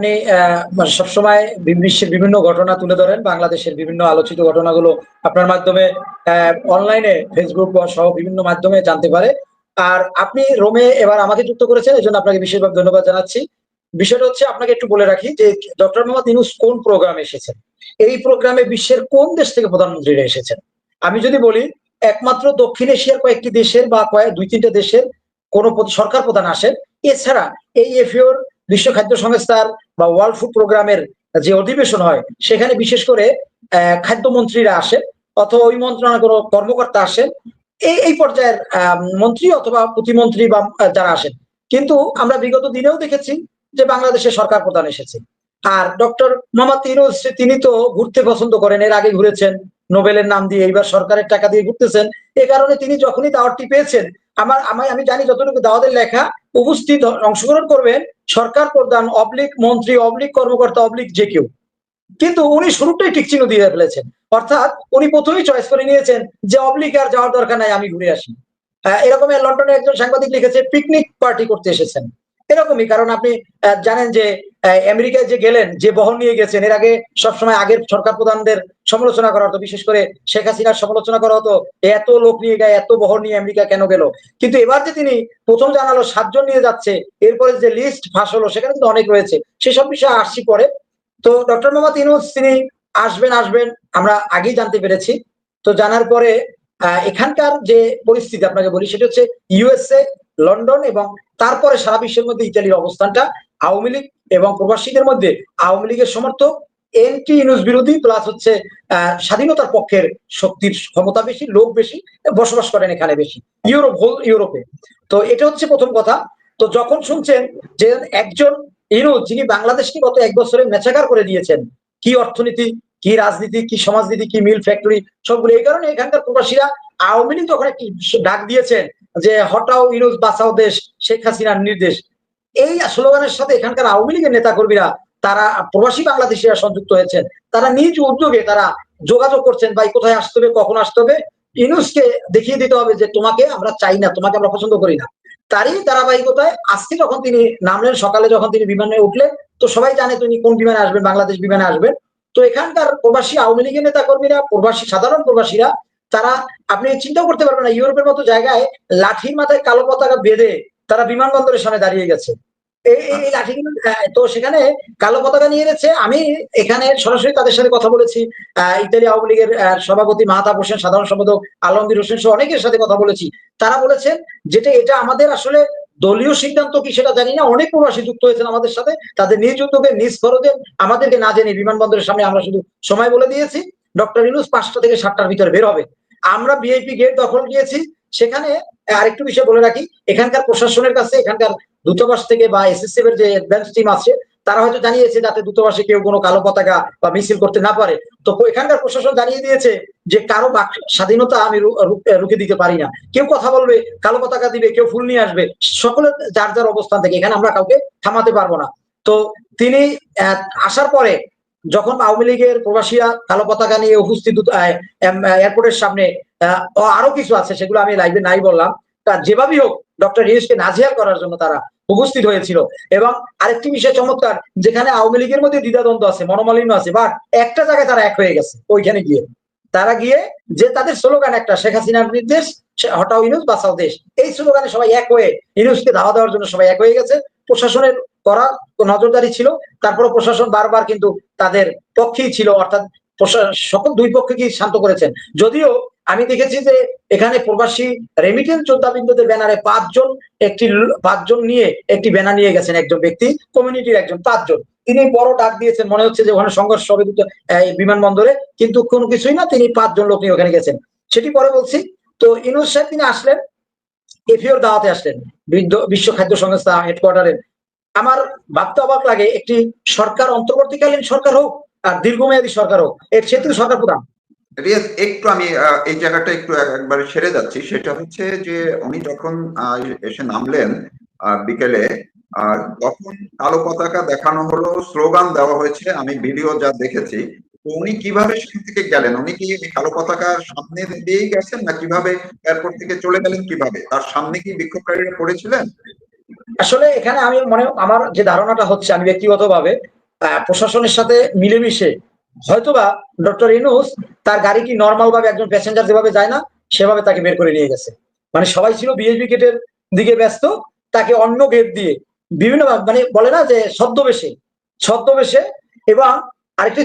আপনি মানে সবসময় বিশ্বের বিভিন্ন ঘটনা তুলে ধরেন, বাংলাদেশের বিভিন্ন আলোচিত ঘটনাগুলো আপনার মাধ্যমে অনলাইনে ফেসবুক সহ বিভিন্ন মাধ্যমে জানতে পারে। আর আপনি রোমে এবার আমাকে যুক্ত করেছেন এই জন্য আপনাকে বিশেষভাবে ধন্যবাদ জানাচ্ছি। বিষয়টা হচ্ছে, আপনাকে একটু বলে রাখি যে, ডক্টর মোহাম্মদ ইউনুস কোন প্রোগ্রামে এসেছেন? এই প্রোগ্রামে বিশ্বের কোন দেশ থেকে প্রধানমন্ত্রীরা এসেছেন? আমি যদি বলি, একমাত্র দক্ষিণ এশিয়ার কয়েকটি দেশের বা কয়েক দুই তিনটে দেশের কোন সরকার প্রধান আসেন। এছাড়া এই এফিওর বিশ্ব খাদ্য সংস্থার বা ওয়ার্ল্ড ফুড প্রোগ্রামের যে অধিবেশন হয়, সেখানে বিশেষ করে খাদ্যমন্ত্রীরা আসেন অথবা ওই মন্ত্রণালয়ের কোনো কর্মকর্তা আসেন। এই এই পর্যায়ের মন্ত্রী অথবা প্রতিমন্ত্রী বা যারা আসেন। কিন্তু আমরা বিগত দিনেও দেখেছি যে বাংলাদেশের সরকার প্রধান এসেছে। আর ডক্টর মোহাম্মদ ইউনুস তিনি তো ঘুরতে পছন্দ করেন, এর আগে ঘুরেছেন, নোবেলের নাম দিয়ে এইবার সরকারের টাকা দিয়ে ঘুরতেছেন। এ কারণে তিনি যখনই দাওয়াতটি পেয়েছেন, আমার আমি আমি জানি যতটুকু দাওয়াতের লেখা উপস্থিত অংশগ্রহণ করবেন সরকার প্রধান অবলিক মন্ত্রী অবলিক কর্মকর্তা অবলিক যে কেউ। কিন্তু উনি শুরুটাই ঠিক চিহ্ন দিয়ে ফেলেছেন। অর্থাৎ উনি প্রথমেই চয়েস করে নিয়েছেন যে অবলিক আর যাওয়ার দরকার নাই আমি ঘুরে আসি। আহ, এরকম লন্ডনে একজন সাংবাদিক লিখেছে পিকনিক পার্টি করতে এসেছেন। এরকমই, কারণ আপনি জানেন যে আমেরিকায় যে গেলেন, যে বহন নিয়ে গেছেন, এর আগে সবসময় আগের সরকার প্রধানদের সমালোচনা করা হতো, বিশেষ করে শেখ হাসিনার সমালোচনা করা হতো এত লোক নিয়ে গায়ে এত বহন নিয়ে আমেরিকা কেন গেল? কিন্তু এবার যে তিনি প্রথম জানালো সাতজন নিয়ে যাচ্ছে, এরপরে যে লিস্ট ফাঁস হলো, সেখানে কিন্তু অনেক রয়েছে। সেসব বিষয়ে আসছি পরে। তো ডক্টর মোহাম্মদ ইউনুস, তিনি আসবেন আসবেন, আমরা আগেই জানতে পেরেছি। তো জানার পরে এখানকার যে পরিস্থিতি আপনাকে বলি, সেটা হচ্ছে ইউএসএ লন্ডন এবং তারপরে সারা বিশ্বের মধ্যে ইতালির অবস্থানটা আওয়ামী লীগ এবং প্রবাসীদের মধ্যে আওয়ামী লীগের সমর্থক, এনটি ইউনুস বিরোধী প্লাস হচ্ছে স্বাধীনতার পক্ষের শক্তির ক্ষমতা বেশি, লোক বেশি, বসবাস করেন এখানে বেশি, ইউরোপ হোল ইউরোপে তো এটা হচ্ছে প্রথম কথা। তো যখন শুনছেন যে একজন ইউনুস যিনি বাংলাদেশকে গত এক বছরে মেচাকার করে দিয়েছেন, কি অর্থনীতি, কি রাজনীতি, কি সমাজনীতি, কি মিল ফ্যাক্টরি সবগুলো, এই কারণে এখানকার প্রবাসীরা আওয়ামী লীগ যখন একটি ডাক দিয়েছেন যে হটাও ইউনুস বাঁচাও দেশ, শেখ হাসিনার নির্দেশ। এই স্লোগানের সাথে এখানকার আওয়ামী লীগের নেতা কর্মীরা তারা প্রবাসী বাংলাদেশিরা সংযুক্ত হয়েছেন। তারা নিজ উদ্যোগে তারা যোগাযোগ করছেন, ভাই, কোথায় আসতে হবে, কখন আসতে হবে? ইনুসকে দেখিয়ে দিতে হবে যে তোমাকে আমরা চাই না, তোমাকে আমরা পছন্দ করি না। তারই ধারাবাহিকতায় আজকে যখন তিনি নামলেন, সকালে যখন তিনি বিমানে উঠলেন, তো সবাই জানে তিনি কোন বিমানে আসবেন, বাংলাদেশ বিমানে আসবেন। তো এখানকার প্রবাসী আওয়ামী লীগের নেতা কর্মীরা প্রবাসী, সাধারণ প্রবাসীরা তারা, আপনি চিন্তা করতে পারবেন না, ইউরোপের মতো জায়গায় লাঠির মাথায় কালো পতাকা বেঁধে তারা বিমানবন্দরের সামনে দাঁড়িয়ে গেছে। এই তো সেখানে কালো পতাকা নিয়ে গেছে আমি এখানে সরাসরি তাদের সাথে কথা বলেছি। ইতালি আওয়ামী লীগের সভাপতি মাহাতাব হোসেন, সাধারণ সম্পাদক আলমগীর হোসেন সহ অনেকের সাথে কথা বলেছি। তারা বলেছেন যেটা, এটা আমাদের আসলে দলীয় সিদ্ধান্ত কি সেটা জানি না। অনেক প্রবাসী যুক্ত হয়েছেন আমাদের সাথে। তাদের নিজ উদ্যোগে, নিজ খরচে আমাদেরকে না জেনে বিমানবন্দরের সামনে আমরা শুধু সময় বলে দিয়েছি। ডক্টর ইনুস পাঁচটা থেকে সাতটার ভিতরে বের হবে। আমরা বিআইপি গেট দখল গিয়েছি সেখানে আরেকটু বিষয় বলে রাখি, এখানকার প্রশাসনের কাছে এখানকার দূতাবাস থেকে বা এসএসএফ এর যে অ্যাডভান্স টিম আছে, তারা হয়তো জানিয়েছে যাতে দূতাবাসে কেউ কোনো কালো পতাকা বা মিছিল করতে না পারে। তো এখানকার প্রশাসন জানিয়ে দিয়েছে যে কারও বাক স্বাধীনতা আমি রুখে দিতে পারি না। কেউ কথা বলবে, কালো পতাকা দিবে, কেউ ফুল নিয়ে আসবে। সকলের যার যার অবস্থান থেকে, এখানে আমরা কাউকে থামাতে পারব না। তো তিনি আসার পরে যখন আওয়ামী লীগের প্রবাসীরা কালো পতাকা নিয়ে উপস্থিত এয়ারপোর্টের সামনে আরও কিছু আছে সেগুলো আমি লাইভে নাই বললাম। তা যেভাবেই হোক ডক্টর ইউসকে নাজিয়া করার জন্য তারা উপস্থিত হয়েছিল। এবং আরেকটি বিষয় চমৎকার, যেখানে আওয়ামী লীগের মধ্যে দ্বিধাদ্বন্দ্ব আছে, মনোমালিন্য আছে বাট একটা জায়গায় তারা এক হয়ে গেছে, ওইখানে গিয়ে। তারা গিয়ে যে তাদের স্লোগান একটা, শেখ হাসিনার নির্দেশ হটাও ইউনুস বাঁচাও দেশ। এই স্লোগানে সবাই এক হয়ে ইনুসকে ধাওয়া দেওয়ার জন্য সবাই এক হয়ে গেছে। প্রশাসনের করা নজরদারি ছিল। তারপরে প্রশাসন বারবার কিন্তু তাদের পক্ষেই ছিল, অর্থাৎ সকল দুই পক্ষকেই শান্ত করেছেন। যদিও আমি দেখেছি যে এখানে প্রবাসী রেমিটেন্স যোদ্ধাবৃন্দদের ব্যানারে পাঁচজন একটি পাঁচজন নিয়ে একটি ব্যানার নিয়ে গেছেন একজন ব্যক্তি কমিউনিটির একজন, পাঁচজন। তিনি বড় ডাক দিয়েছেন, মনে হচ্ছে যে ওখানে সংঘর্ষ হবে বিমানবন্দরে, কিন্তু কোনো কিছুই না, তিনি পাঁচজন লোক নিয়ে ওখানে গেছেন। সেটি পরে বলছি, তো ইনুস সাহেব তিনি আসলেন এফিওর দাওয়াতে আসলেন বিশ্ব খাদ্য সংস্থা হেডকোয়ার্টারের আমার ভাবতে অবাক লাগে, একটি সরকার অন্তর্বর্তীকালীন সরকার হোক আর দীর্ঘমেয়াদী সরকার হোক। এর ক্ষেত্রে সরকার প্রধান। একটু আমি এই জায়গাটা একটু এক- একবারে সেরে যাচ্ছি। সেটা হচ্ছে যে, উনি যখন এসে নামলেন বিকেলে তখন কালো পতাকা দেখানো হলো, স্লোগান দেওয়া হয়েছে, আমি ভিডিও যা দেখেছি। উনি কীভাবে সেখান থেকে গেলেন? উনি কি কালো পতাকার সামনে দিয়েই গেছেন, না কীভাবে এয়ারপোর্ট থেকে চলে গেলেন কীভাবে? তার সামনে কি বিক্ষোভকারীরা পড়েছিলেন? আসলে এখানে আমি মনে, আমার যে ধারণাটা হচ্ছে আমি ব্যক্তিগতভাবে প্রশাসনের সাথে মিলেমিশে হয়তোবা ডক্টর ইনুস তার গাড়ি কি নর্মাল ভাবে একজন প্যাসেঞ্জার যেভাবে যায় না, সেভাবে তাকে বের করে নিয়ে গেছে। মানে সবাই ছিল বিএসবি গেটের দিকে ব্যস্ত, তাকে অন্য গেট দিয়ে বিভিন্ন মানে বলে না যে ছদ্মবেশে ছদ্মবেশে এবং আরেকটি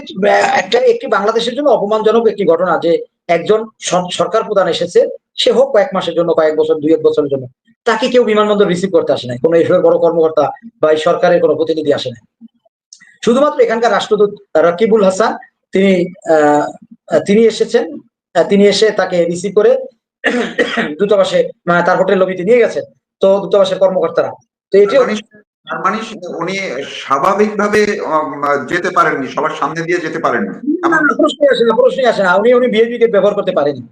একটা, একটি বাংলাদেশের জন্য অপমানজনক একটি ঘটনা যে একজন সরকার প্রধান এসেছে, সে হোক কয়েক মাসের জন্য, কয়েক বছর, দুই এক বছরের জন্য, তাকে কেউ বিমানবন্দর রিসিভ করতে আসে নাই। কোনো এফএর বড় কর্মকর্তা বা এই সরকারের কোনো প্রতিনিধি আসে নাই। শুধুমাত্র এখানকার রাষ্ট্রদূত রকিবুল হাসান, তিনি তিনি এসেছেন তিনি এসে তাকে রিসিভ করে দূতাবাসে মানে তার হোটেল লবিতে নিয়ে গেছেন। তো দূতাবাসের কর্মকর্তারা। তো এটিও তার মানে- উনি স্বাভাবিকভাবে যেতে পারেননি, সবার সামনে দিয়ে যেতে পারেননি। প্রশ্নই আসে না, প্রশ্নই আসে না। উনি উনি বিএনপি কে ব্যবহার করতে পারেনি।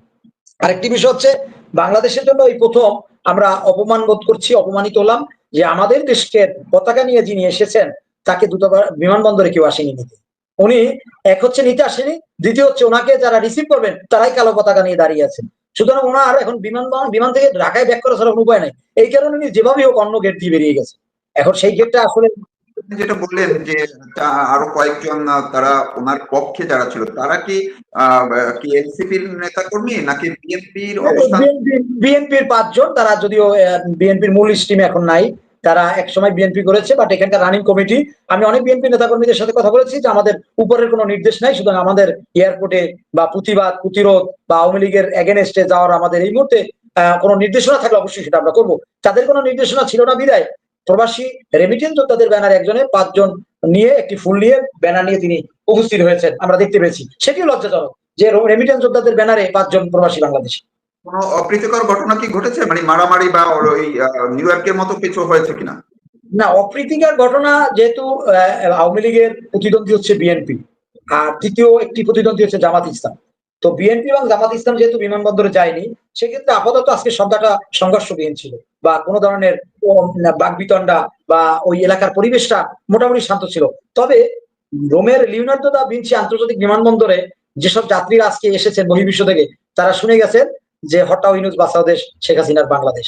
আরেকটি বিষয় হচ্ছে, বাংলাদেশের জন্য এই প্রথম আমরা অপমান বোধ করছি, অপমানিত হলাম যে আমাদের দেশকে পতাকা নিয়ে যিনি এসেছেন, তাকে দূতাবাস বিমানবন্দরে কেউ আসেনি নিতে। উনি এক হচ্ছে নিতে আসেনি, দ্বিতীয় হচ্ছে ওনাকে যারা রিসিভ করবেন, তারাই কালো পতাকা নিয়ে দাঁড়িয়ে আছেন। সুতরাং ওনার এখন বিমান বিমান থেকে ঢাকায় ব্যাক করা ছাড়া কোনো উপায় নাই। এই কারণে উনি যেভাবেই হোক অন্য গেট দিয়ে বেরিয়ে গেছে এখন সেই ক্ষেত্রে আসলে যেটা বললেন যে আরও কয়েকজন তারা ওনার পক্ষে যারা ছিল তারা কি কি এনসিপির নেতা কর্মী নাকি বিএনপির অবস্থান? বিএনপির পাঁচজন তারা যদিও বিএনপির মূল স্ট্রিমে এখন নাই তারা এক সময় বিএনপি করেছে বাট এখানকার রানিং কমিটি আমি অনেক বিএনপি নেতাকর্মীদের সাথে কথা বলেছি যে আমাদের উপরের কোনো নির্দেশ নাই সুতরাং আমাদের এয়ারপোর্টে বা প্রতিবাদ প্রতিরোধ বা আওয়ামী লীগের এগেনস্টে যাওয়ার আমাদের এই মুহূর্তে আহ, কোনো নির্দেশনা থাকলে অবশ্যই সেটা আমরা করব। তাদের কোনো নির্দেশনা ছিল না বিদায় প্রবাসী রেমিটেন্স যোদ্ধাদের ব্যানার একজনে পাঁচজন নিয়ে একটি ফুল নিয়ে ব্যানার নিয়ে তিনি উপস্থিত হয়েছেন আমরা দেখতে পেয়েছি। সেটিও লজ্জাজনক যে রেমিটেন্স যোদ্ধাদের ব্যানারে পাঁচজন প্রবাসী বাংলাদেশি। কোনো অপ্রীতিকর ঘটনা কি ঘটেছে? মানে মারামারি বা ওই নিউ ইয়র্কের মতো কিছু হয়েছে কিনা? না অপ্রীতিকর ঘটনা যেহেতু আওয়ামী লীগের প্রতিদ্বন্দ্বী হচ্ছে বিএনপি আর তৃতীয় একটি প্রতিদ্বন্দ্বী হচ্ছে জামাত ইসলাম। তো বিএনপি এবং জামাত ইসলাম যেহেতু বিমানবন্দরে যায়নি সেক্ষেত্রে আপাতত আজকে সন্ধ্যাটা সংঘর্ষবিহীন ছিল বা কোনো ধরনের বাগবিতণ্ডা বা ওই এলাকার পরিবেশটা মোটামুটি শান্ত ছিল। তবে রোমের লিওনার্দো দা ভিঞ্চি আন্তর্জাতিক বিমানবন্দরে যেসব যাত্রীরা আজকে এসেছেন বহির্বিশ্ব থেকে তারা শুনে গেছেন যে হটাও ইনুস বাসাও দেশ শেখ হাসিনার বাংলাদেশ।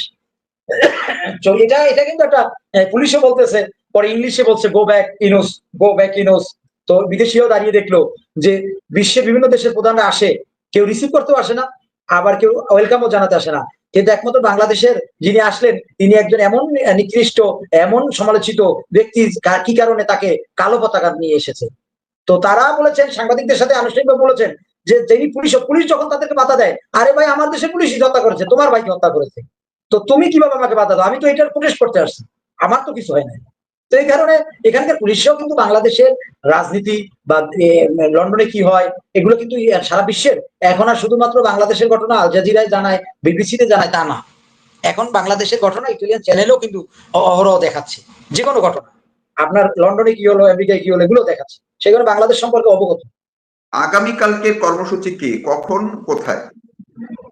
এটা এটা কিন্তু একটা আহ, পুলিশও বলতেছে পরে ইংলিশে বলছে go back Yunus go back Yunus তো বিদেশিও দাঁড়িয়ে দেখল যে বিশ্বের বিভিন্ন দেশের প্রধানরা আসে কেউ রিসিভ করতেও আসে না আবার কেউ ওয়েলকামও জানাতে আসে না। কিন্তু একমাত্র বাংলাদেশের যিনি আসলেন, তিনি একজন এমন নিকৃষ্ট, এমন সমালোচিত ব্যক্তি কা- কারণে তাকে কালো পতাকা নিয়ে এসেছে। তো তারা বলেছেন, সাংবাদিকদের সাথে আনুষ্ঠানিকভাবে বলেছেন যে, যিনি পুলিশ পুলিশ যখন তাদেরকে বাধা দেয়, আরে ভাই, আমার দেশে পুলিশই হত্যা করেছে? তোমার ভাইকে হত্যা করেছে। তো তুমি কীভাবে আমাকে বাধা দাও? আমি তো এটার প্রোটেস্ট করতে আসছি। আমার তো কিছু হয় না তো এই কারণে এখানকার পুলিশরাও কিন্তু বাংলাদেশের রাজনীতি বা লন্ডনে কি হয় এগুলো কিন্তু সারা বিশ্বের। এখন আর শুধুমাত্র বাংলাদেশের ঘটনা আল জাজিরায় জানায় বিবিসিতে জানায় তা না। এখন বাংলাদেশের ঘটনা ইটালিয়ান চ্যানেলেও কিন্তু অহরহ দেখাচ্ছে যে কোনো ঘটনা। আপনার লন্ডনে কি হলো আমেরিকায় কি হলো এগুলো দেখাচ্ছে। সেখানে বাংলাদেশ সম্পর্কে অবগত। আগামীকালকের কর্মসূচি কি? কখন? কোথায়?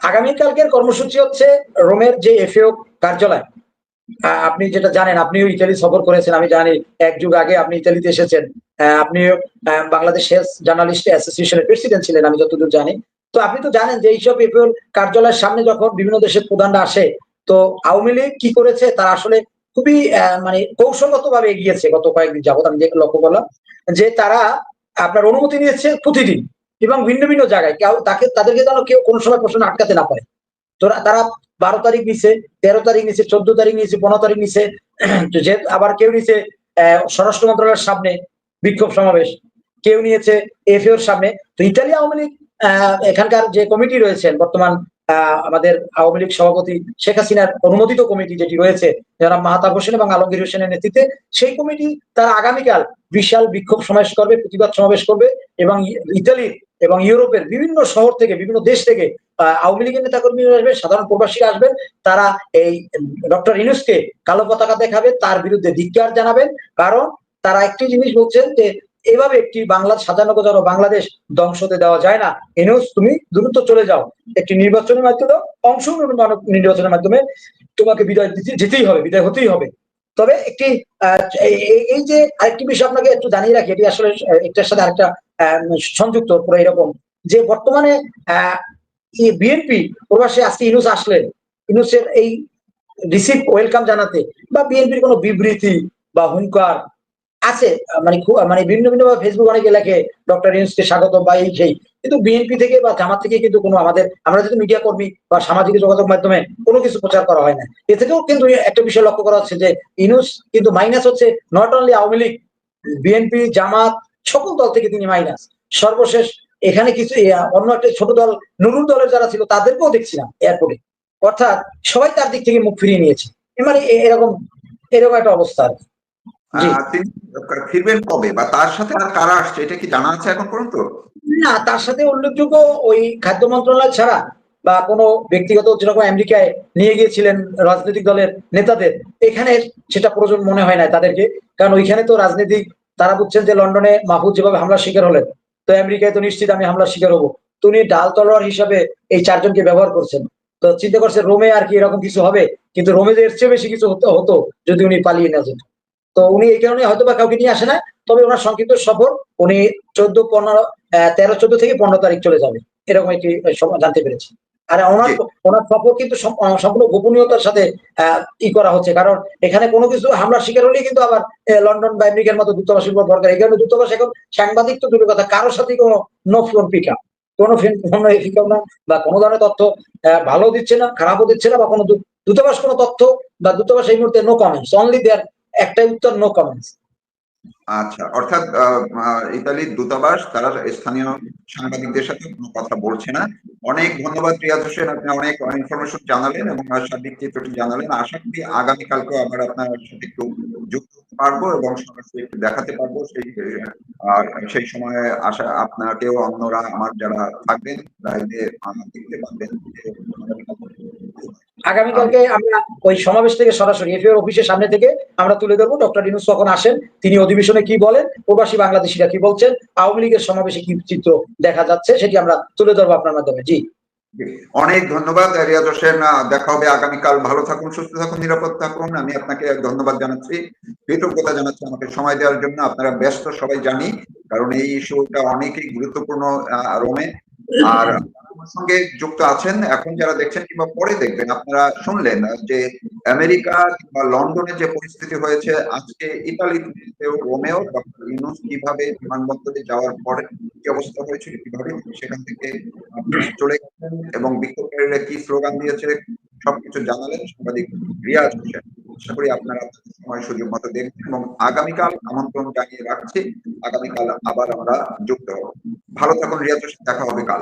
আগামীকালকের কর্মসূচি হচ্ছে রোমের যে এফএও কার্যালয়। আপনি যেটা জানেন আপনিও ইতালি সফর করেছেন আমি জানি এক যুগ আগে আপনি ইতালিতে এসেছেন। আহ, বাংলাদেশ জার্নালিস্ট অ্যাসোসিয়েশনের প্রেসিডেন্ট ছিলেন আমি যতদূর জানি। তো আপনি তো জানেন যে এইসব এফএও কার্যালয়ের সামনে যখন বিভিন্ন দেশের প্রধানরা আসে তো আওয়ামী লীগ কি করেছে তারা আসলে খুবই মানে কৌশলগত ভাবে এগিয়েছে গত কয়েকদিন যাবত আমি যে লক্ষ্য করলাম যে তারা আপনার অনুমতি নিয়েছে প্রতিদিন এবং ভিন্ন ভিন্ন জায়গায়। কেউ তাকে তাদেরকে যেন কেউ কোনো সময় প্রশ্ন আটকাতে না পারে। তো তারা বারো তারিখ নিছে, তেরো তারিখ নিছে, চোদ্দ তারিখ নিছে, পনেরো তারিখ নিছে, তো যে আবার কেউ নিছে স্বরাষ্ট্র মন্ত্রণালয়ের সামনে বিক্ষোভ সমাবেশ, কেউ নিয়েছে এফএওর সামনে, তো ইতালি আওয়ামী লীগ এখানকার যে কমিটি রয়েছেন বর্তমান আমাদের আওয়ামী লীগ সভাপতি শেখ হাসিনার অনুমোদিত কমিটি যেটি রয়েছে যারা মাহাতাব হোসেন এবং আলমগীর হোসেনের নেতৃত্বে, সেই কমিটি তারা আগামীকাল বিশাল বিক্ষোভ সমাবেশ করবে, প্রতিবাদ সমাবেশ করবে এবং ইতালির এবং ইউরোপের বিভিন্ন শহর থেকে, বিভিন্ন দেশ থেকে আওয়ামী লীগের নেতাকর্মীরা আসবেন সাধারণ প্রবাসীরা আসবেন তারা এই ডক্টর ইনুসকে কালো পতাকা দেখাবে তার বিরুদ্ধে ধিক্কার জানাবেন। কারণ তারা একটি জিনিস বলছেন যে এভাবে একটি বাংলা সাজানো গোজানো বাংলাদেশ ধ্বংস হতে দেওয়া যায় না। ইনুস তুমি দ্রুত চলে যাও। একটি নির্বাচনের মাধ্যমে অংশগ্রহণ নির্বাচনের মাধ্যমে তোমাকে বিদায় যেতেই হবে বিদায় হতেই হবে। তবে একটি এই- যে আরেকটি বিষয় আপনাকে একটু জানিয়ে রাখি এটি আসলে আহ, একটার সাথে আরেকটা সংযুক্ত পুরো এরকম। যে বর্তমানে বিএনপি প্রবাসী আজকে ইনুস আসলেন। ইনুসের এই রিসিভ ওয়েলকাম জানাতে বা বিএনপির কোনো বিবৃতি বা হুঙ্কার আছে? মানে মানে ভিন্ন ভিন্ন ভাবে ফেসবুক অনেকে লেখে ডক্টর ইউনুসকে স্বাগত বা এই সেই। কিন্তু বিএনপি থেকে বা জামাত থেকে কিন্তু কোনো আমাদের আমরা যদি মিডিয়া কর্মী বা সামাজিক যোগাযোগ মাধ্যমে কোনো কিছু প্রচার করা হয় না। এ থেকেও কিন্তু একটা বিষয় লক্ষ্য করা হচ্ছে যে ইনুস কিন্তু মাইনাস হচ্ছে not only Awami League BNP Jamaat, সকল দল থেকে তিনি মাইনাস সর্বশেষ এখানে কিছু অন্য একটা ছোট দল নুরুল দলের যারা ছিল তাদেরকেও দেখছিলাম এয়ারপোর্টে অর্থাৎ সবাই তার দিক থেকে মুখ ফিরিয়ে নিয়েছে। মানে এরকম এরকম একটা অবস্থা আর কি। তিনি ফিরবেন কবে? বা তার সাথে আর কারা আসছে? এটা কি জানা আছে এখন পর্যন্ত? না তার সাথে উল্লেখযোগ্য ওই খাদ্য মন্ত্রণালয় ছাড়া বা কোনো ব্যক্তিগত যেরকম আমেরিকায় নিয়ে গিয়েছিলেন রাজনৈতিক দলের নেতাদের এখানে সেটা প্রয়োজন মনে হয় না তাদেরকে। কারণ ওইখানে তো রাজনীতিক তারা বুঝছেন যে লন্ডনে মাহফুজ যেভাবে হামলার শিকার হলেন তো আমেরিকায় তো নিশ্চিত আমি হামলার শিকার হব। তো উনি ডাল তলোয়ার হিসাবে এই চারজনকে ব্যবহার করছেন। তো চিন্তা করছে রোমে আর কি এরকম কিছু হবে? কিন্তু রোমে এর চেয়ে বেশি কিছু হতে, হতো যদি উনি পালিয়ে না যেত। তো উনি এই কারণে হয়তো বা কাউকে নিয়ে আসে না তবে ওনার সংক্ষিপ্ত সফর উনি চোদ্দ, পনেরো তেরো, চোদ্দ থেকে পনেরো তারিখ চলে যাবে। এরকম একটি জানতে পেরেছি। আর ওনার ওনার সফর কিন্তু সম- সম্পূর্ণ গোপনীয়তার সাথে ই করা হচ্ছে। কারণ এখানে কোনো কিছু হামলার শিকার হলেই কিন্তু আবার লন্ডন বা আমেরিকার মতো দূতাবাসের উপর দরকার এই কারণে দূতাবাস এখন সাংবাদিক তো দূরের কথা কারোর সাথে কোনো নো ফোন পিক আপ কোনো ফোন পিক না বা কোনো ধরনের তথ্য ভালো দিচ্ছে না খারাপও দিচ্ছে না বা কোনো দূতাবাস কোনো তথ্য বা দূতাবাস এই মুহূর্তে নো কমেন্টস অনলি দেয়ার একটাই উত্তর নো কমেন্টস আচ্ছা অর্থাৎ ইতালির দূতাবাস তারা স্থানীয় সাংবাদিকদের সাথে কোনো কথা বলছে না অনেক ধন্যবাদ প্রিয়া হোসেন, আপনি অনেক ইনফরমেশন জানালেন এবং সার্বিক চিত্রটি জানালেন। আশা করি আগামীকালকেও আবার আপনার সাথে একটু যুক্ত হতে পারব এবং সরাসরি একটু দেখাতে পারব সেই সেই সময়ে আশা, আপনাকেও অন্যরা, আমার যারা থাকবেন দেখতে পারবেন। আগামীকালকে আমরা ওই সমাবেশ থেকে সরাসরি এফএর অফিসের সামনে থেকে আমরা তুলে ধরবো। ডক্টর ইনুস কখন আসেন, তিনি অধিবেশনে কি বলেন, প্রবাসী বাংলাদেশিরা কি বলছেন, আওয়ামী লীগের সমাবেশে কি চিত্র দেখা যাচ্ছে সেটি আমরা তুলে ধরবো আপনার মাধ্যমে। জি। অনেক ধন্যবাদ রিয়াজ হোসেন। দেখা হবে আগামীকাল। ভালো থাকুন, সুস্থ থাকুন, নিরাপদ থাকুন। আমি আপনাকে ধন্যবাদ জানাচ্ছি, কৃতজ্ঞতা জানাচ্ছি আমাকে সময় দেওয়ার জন্য। আপনারা ব্যস্ত, সবাই জানি, কারণ এই ইস্যুটা অনেকই গুরুত্বপূর্ণ রোমে। আর আমার সঙ্গে যুক্ত আছেন, এখন যারা দেখছেন কিংবা পরে দেখবেন, আপনারা শুনলেন যে আমেরিকা কিংবা লন্ডনে যে পরিস্থিতি হয়েছে, আজকে ইতালিতেও রোমেও ডক্টর ইউনুস কীভাবে বিমানবন্দরে যাওয়ার পরে কি অবস্থা হয়েছিল, কীভাবে সেখান থেকে চলে গেছেন এবং বিক্ষোভকারীরা কি স্লোগান দিয়েছে সবকিছু জানালেন, সাংবাদিক রিয়াজ হোসেন আশা করি আপনারা সময় সুযোগ মতো দেখবেন এবং আগামীকাল আমন্ত্রণ জানিয়ে রাখছি। আগামীকাল আবার আমরা যুক্ত হব। ভালো থাকুন রিয়াজ হোসেন দেখা হবে কাল।